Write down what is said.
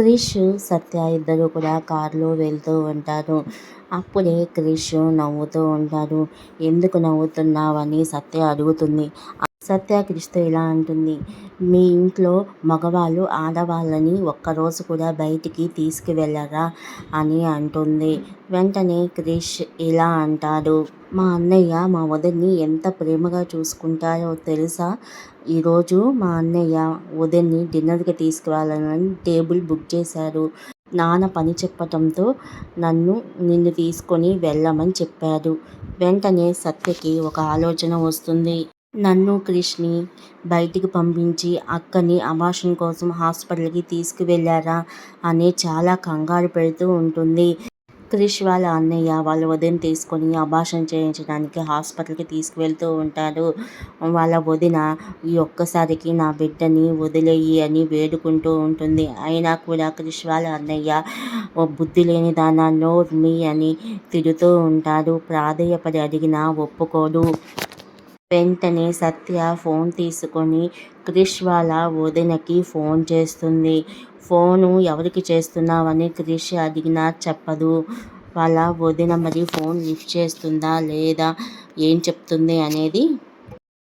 క్రిష్ సత్య ఇద్దరు కూడా కారులో వెళ్తూ ఉంటారు. అప్పుడే క్రిష్ నవ్వుతూ ఉంటారు ఎందుకు నవ్వుతున్నావని సత్య అడుగుతుంది. సత్య క్రిష్తో ఇలా అంటుంది. మీ ఇంట్లో మగవాళ్ళు ఆడవాళ్ళని ఒక్కరోజు కూడా బయటికి తీసుకువెళ్ళరా అని అంటుంది. వెంటనే క్రిష్ ఇలా అంటాడు. మా అన్నయ్య మా వదిన్ని ఎంత ప్రేమగా చూసుకుంటారో తెలుసా? ఈరోజు మా అన్నయ్య వదిన్ని డిన్నర్కి తీసుకువెళ్ళాలని టేబుల్ బుక్ చేశారు. నాన్న పని చెప్పటంతో నన్ను నిన్ను తీసుకొని వెళ్ళమని చెప్పాడు. వెంటనే సత్యకి ఒక ఆలోచన వస్తుంది. నన్ను క్రిష్ని బయటికి పంపించి అక్కని అబార్షన్ కోసం హాస్పిటల్కి తీసుకువెళ్ళారా అని చాలా కంగారు పెడుతూ ఉంటుంది. క్రిష్ వాళ్ళ అన్నయ్య వాళ్ళ వదిన తీసుకొని అబార్షన్ చేయించడానికి హాస్పిటల్కి తీసుకువెళ్తూ ఉంటారు. వాళ్ళ వదిన ఈ ఒక్కసారికి నా బిడ్డని వదిలేయి అని వేడుకుంటూ ఉంటుంది. అయినా కూడా క్రిష్ వాళ్ళ అన్నయ్య బుద్ధి లేని దానా నోర్మి అని తిడుతూ ఉంటాడు. ప్రాధేయపడి అడిగినా ఒప్పుకోడు. వెంటనే సత్య ఫోన్ తీసుకొని క్రిష్ వాళ్ళ వదినకి ఫోన్ చేస్తుంది. ఫోను ఎవరికి చేస్తున్నావని క్రిష్ అడిగినా చెప్పదు. వాళ్ళ వదిన మరి ఫోన్ లిఫ్ట్ చేస్తుందా లేదా? ఏం చెప్తుంది అనేది